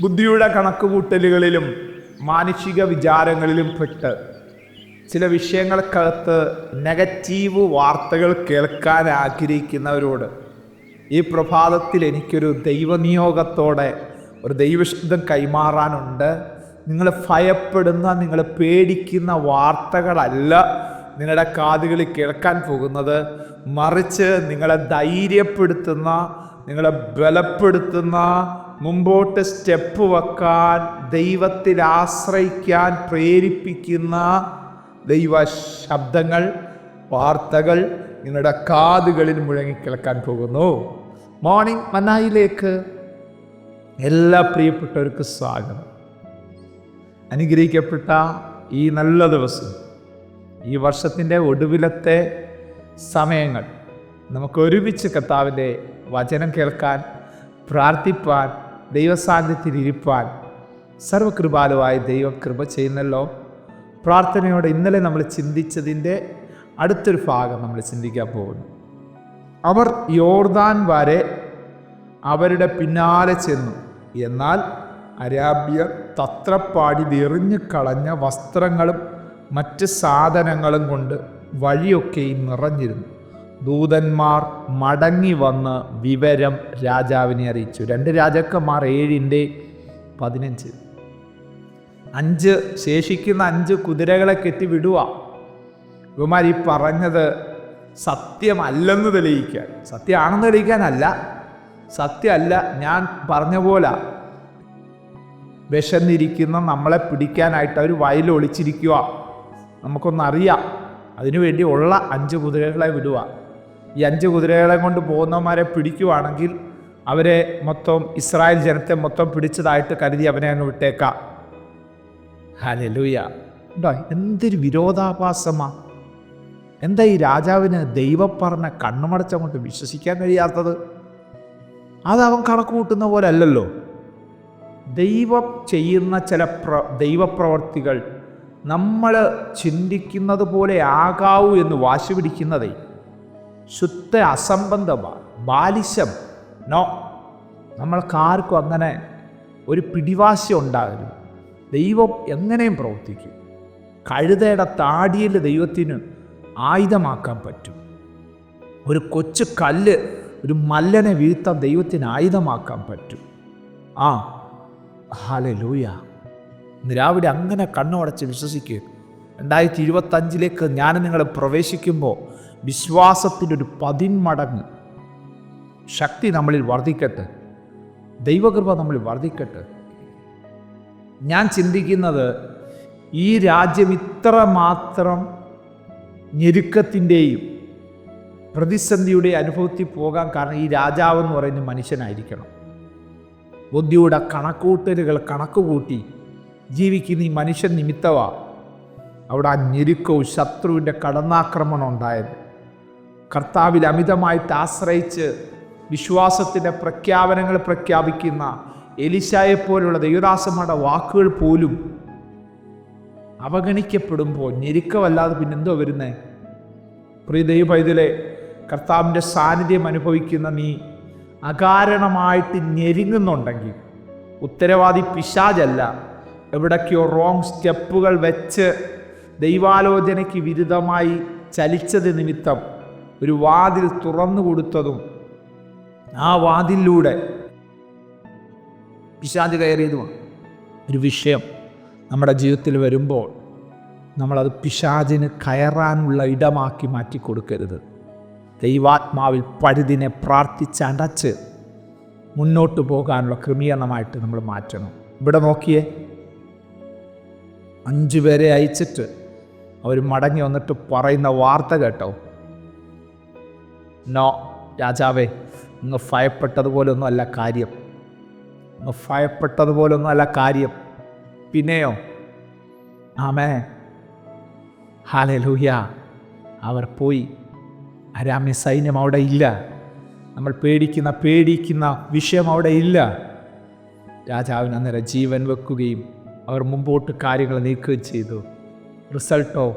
ബുദ്ധിയുടെ കണക്കുകൂട്ടലുകളിലും മാനുഷിക വിചാരങ്ങളിലും പെട്ട് ചില വിഷയങ്ങൾക്കകത്ത് നെഗറ്റീവ് വാർത്തകൾ കേൾക്കാൻ ആഗ്രഹിക്കുന്നവരോട് ഈ പ്രഭാതത്തിൽ എനിക്കൊരു ദൈവനിയോഗത്തോടെ ഒരു ദൈവശബ്ദം കൈമാറാനുണ്ട്. നിങ്ങൾ ഭയപ്പെടുന്ന നിങ്ങൾ പേടിക്കുന്ന വാർത്തകളല്ല നിങ്ങളുടെ കാതുകളിൽ കേൾക്കാൻ പോകുന്നത്. മറിച്ച് നിങ്ങളെ ധൈര്യപ്പെടുത്തുന്ന നിങ്ങളെ ബലപ്പെടുത്തുന്ന മുമ്പോട്ട് സ്റ്റെപ്പ് വെക്കാൻ ദൈവത്തിൽ ആശ്രയിക്കാൻ പ്രേരിപ്പിക്കുന്ന ദൈവ ശബ്ദങ്ങൾ വാർത്തകൾ നിങ്ങളുടെ കാതുകളിൽ മുഴങ്ങിക്കിളക്കാൻ പോകുന്നു. മോർണിംഗ് മനായിലേക്ക് എല്ലാ പ്രിയപ്പെട്ടവർക്കും സ്വാഗതം. അനുഗ്രഹിക്കപ്പെട്ട ഈ നല്ല ദിവസം ഈ വർഷത്തിന്റെ ഒടുവിലത്തെ സമയങ്ങൾ നമുക്ക് ഒരുമിച്ച് കർത്താവിന്റെ വചനം കേൾക്കാൻ പ്രാർത്ഥിപ്പാൻ ദൈവസാന്നിധ്യത്തിൽ ഇരിപ്പാൻ സർവകൃപാലുവായ ദൈവകൃപ ചെയ്യുന്നല്ലോ. പ്രാർത്ഥനയോടെ ഇന്നലെ നമ്മൾ ചിന്തിച്ചതിന്റെ അടുത്തൊരു ഭാഗം നമ്മൾ ചിന്തിക്കാൻ പോകുന്നു. അവർ യോർദാൻ വരെ അവരുടെ പിന്നാലെ ചെന്നു. എന്നാൽ അരാബ്യർ തത്രപ്പാടി എറിഞ്ഞു കളഞ്ഞ വസ്ത്രങ്ങളും മറ്റ് സാധനങ്ങളും കൊണ്ട് വഴിയൊക്കെയും നിറഞ്ഞിരുന്നു. ദൂതന്മാർ മടങ്ങി വന്ന് വിവരം രാജാവിനെ അറിയിച്ചു. രണ്ട് രാജാക്കന്മാർ ഏഴിന്റെ പതിനഞ്ച്. അഞ്ച് ശേഷിക്കുന്ന അഞ്ച് കുതിരകളെ കെട്ടി വിടുക ഇവന്മാർ ഈ പറഞ്ഞത് സത്യമല്ലെന്ന് തെളിയിക്കാൻ. സത്യമാണെന്ന് തെളിയിക്കാനല്ല. സത്യമല്ല ഞാൻ പറഞ്ഞ പോലെ. വിശന്നിരിക്കുന്ന നമ്മളെ പിടിക്കാനായിട്ട് അവർ വയൽ ഒളിച്ചിരിക്കുക നമുക്കൊന്നറിയാം. അതിനുവേണ്ടി ഉള്ള അഞ്ച് കുതിരകളെ വിടുക ഈ അഞ്ച് കുതിരകളെ കൊണ്ട് പോകുന്നവന്മാരെ പിടിക്കുവാണെങ്കിൽ അവരെ മൊത്തം ഇസ്രായേൽ ജനത്തെ മൊത്തം പിടിച്ചതായിട്ട് കരുതി അവനെ അങ്ങ് വിട്ടേക്കാം. ഹലലൂയ ഉണ്ടോ എന്തൊരു വിരോധാഭാസമാ. എന്താ ഈ രാജാവിന് ദൈവം പറഞ്ഞ കണ്ണുമടച്ചം കൊണ്ട് വിശ്വസിക്കാൻ കഴിയാത്തത്? അത് അവൻ കണക്ക് കൂട്ടുന്ന പോലെ അല്ലല്ലോ. ദൈവം ചെയ്യുന്ന ചില പ്ര ദൈവപ്രവർത്തികൾ നമ്മൾ ചിന്തിക്കുന്നത് പോലെ ആകാവൂ എന്ന് വാശി പിടിക്കുന്നതേ. ശുദ്ധ അസംബന്ധമാണ്. ബാലിശം. നോ. നമ്മൾക്കാർക്കും അങ്ങനെ ഒരു പിടിവാശി ഉണ്ടാകരുത്. ദൈവം എങ്ങനെയും പ്രവർത്തിക്കും. കഴുതയുടെ താടിയിൽ ദൈവത്തിന് ആയുധമാക്കാൻ പറ്റും. ഒരു കൊച്ചു കല്ല് ഒരു മല്ലനെ വീഴ്ത്താൻ ദൈവത്തിന് ആയുധമാക്കാൻ പറ്റും. ആ. ഹാലെ ലൂയ രാവിലെ അങ്ങനെ കണ്ണുടച്ച് വിശ്വസിക്കുക രണ്ടായിരത്തി ഇരുപത്തഞ്ചിലേക്ക് ഞാൻ നിങ്ങൾ പ്രവേശിക്കുമ്പോൾ വിശ്വാസത്തിന്റെ ഒരു പതിന്മടങ്ങ് ശക്തി നമ്മളിൽ വർദ്ധിക്കട്ടെ. ദൈവകൃപ നമ്മളിൽ വർദ്ധിക്കട്ടെ. ഞാൻ ചിന്തിക്കുന്നത് ഈ രാജ്യം ഇത്ര മാത്രം ഞെരുക്കത്തിന്റെയും പ്രതിസന്ധിയുടെ അനുഭവത്തിൽ പോകാൻ കാരണം ഈ രാജാവ് എന്ന് പറയുന്ന മനുഷ്യനായിരിക്കണം. ബുദ്ധിയുടെ കണക്കൂട്ടലുകൾ കണക്ക് കൂട്ടി ജീവിക്കുന്ന ഈ മനുഷ്യൻ നിമിത്തമാണ് അവിടെ ആ ഞെരുക്കവും ശത്രുവിന്റെ കടന്നാക്രമണം ഉണ്ടായത് കർത്താവിൽ അമിതമായിട്ട് ആശ്രയിച്ച് വിശ്വാസത്തിന്റെ പ്രഖ്യാപനങ്ങൾ പ്രഖ്യാപിക്കുന്ന എലിശായെപ്പോലുള്ള ദൈവദാസന്മാരുടെ വാക്കുകൾ പോലും അവഗണിക്കപ്പെടുമ്പോൾ ഞെരുക്കമല്ലാതെ പിന്നെന്തോ വരുന്നേ? പ്രിയ ദൈവപൈതലെ കർത്താവിന്റെ സാന്നിധ്യം അനുഭവിക്കുന്ന നീ അകാരണമായിട്ട് ഞെരുങ്ങുന്നുണ്ടെങ്കിൽ ഉത്തരവാദി പിശാജല്ല എവിടൊക്കെയോ റോങ് സ്റ്റെപ്പുകൾ വെച്ച് ദൈവാലോചനയ്ക്ക് വിരുദ്ധമായി ചലിച്ചത് നിമിത്തം ഒരു വാതിൽ തുറന്നു കൊടുത്തതും ആ വാതിലൂടെ പിശാജ് കയറിയതുമാണ്. ഒരു വിഷയം നമ്മുടെ ജീവിതത്തിൽ വരുമ്പോൾ നമ്മളത് പിശാചിന് കയറാനുള്ള ഇടമാക്കി മാറ്റി കൊടുക്കരുത് ദൈവാത്മാവിൽ പഴുതിനെ പ്രാർത്ഥിച്ചടച്ച് മുന്നോട്ട് പോകാനുള്ള ക്രമീകരണമായിട്ട് നമ്മൾ മാറ്റണം. ഇവിടെ നോക്കിയേ അഞ്ചു പേരെ അയച്ചിട്ട് അവർ മടങ്ങി വന്നിട്ട് പറയുന്ന വാർത്ത കേട്ടോ. നോ രാജാവേ ഇന്ന് ഭയപ്പെട്ടതുപോലൊന്നും അല്ല കാര്യം. ഇന്ന് ഭയപ്പെട്ടതുപോലൊന്നും അല്ല കാര്യം. പിന്നെയോ? ആമേ ഹാലേ ലൂഹ്യ അവർ പോയി. അരാമ്യ സൈന്യം അവിടെ ഇല്ല. നമ്മൾ പേടിക്കുന്ന പേടിക്കുന്ന വിഷയം അവിടെ ഇല്ല. രാജാവിന് അന്നേരം ജീവൻ വെക്കുകയും അവർ മുമ്പോട്ട് കാര്യങ്ങൾ നീക്കുകയും ചെയ്തു. റിസൾട്ടോ?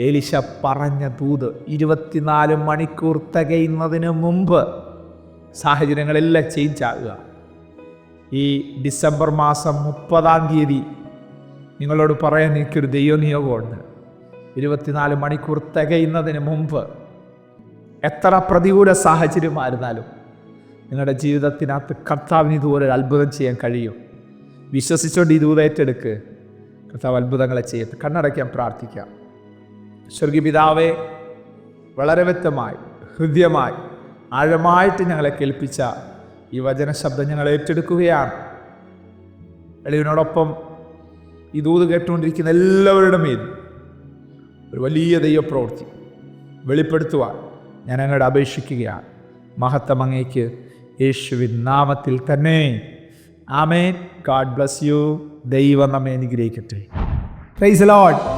ഏലിശ പറഞ്ഞ തൂത് ഇരുപത്തിനാല് മണിക്കൂർ തികയുന്നതിന് മുമ്പ് സാഹചര്യങ്ങളെല്ലാം ചേഞ്ച് ആകുക. ഈ ഡിസംബർ മാസം മുപ്പതാം തീയതി നിങ്ങളോട് പറയാൻ എനിക്കൊരു ദൈവനിയോഗമുണ്ട്. ഇരുപത്തിനാല് മണിക്കൂർ തികയുന്നതിന് മുമ്പ് എത്ര പ്രതികൂല സാഹചര്യമായിരുന്നാലും നിങ്ങളുടെ ജീവിതത്തിനകത്ത് കർത്താവിന് ഇതുപോലെ ഒരു അത്ഭുതം ചെയ്യാൻ കഴിയും. വിശ്വസിച്ചുകൊണ്ട് ഇതുപോലെ ഏറ്റെടുക്ക് കർത്താവ് അത്ഭുതങ്ങളെ ചെയ്യട്ടെ. കണ്ണടയ്ക്കാൻ പ്രാർത്ഥിക്കാം. സ്വർഗീയ പിതാവെ വളരെ വ്യക്തമായി ഹൃദ്യമായി ആഴമായിട്ട് ഞങ്ങളെ കേൾപ്പിച്ച ഈ വചന ശബ്ദം ഞങ്ങൾ ഏറ്റെടുക്കുകയാണ്. എളിവിനോടൊപ്പം ഈ ദൂത് കേട്ടുകൊണ്ടിരിക്കുന്ന എല്ലാവരുടെ മേൽ ഒരു വലിയ ദൈവപ്രവൃത്തി വെളിപ്പെടുത്തുവാൻ ഞാൻ അങ്ങോട്ട് അപേക്ഷിക്കുകയാണ്. മഹത്വം അങ്ങേക്ക് യേശുവിൻ നാമത്തിൽ തന്നെ. ആമേൻ. God bless you. ദൈവം നമ്മെ അനുഗ്രഹിക്കട്ടെ. Price load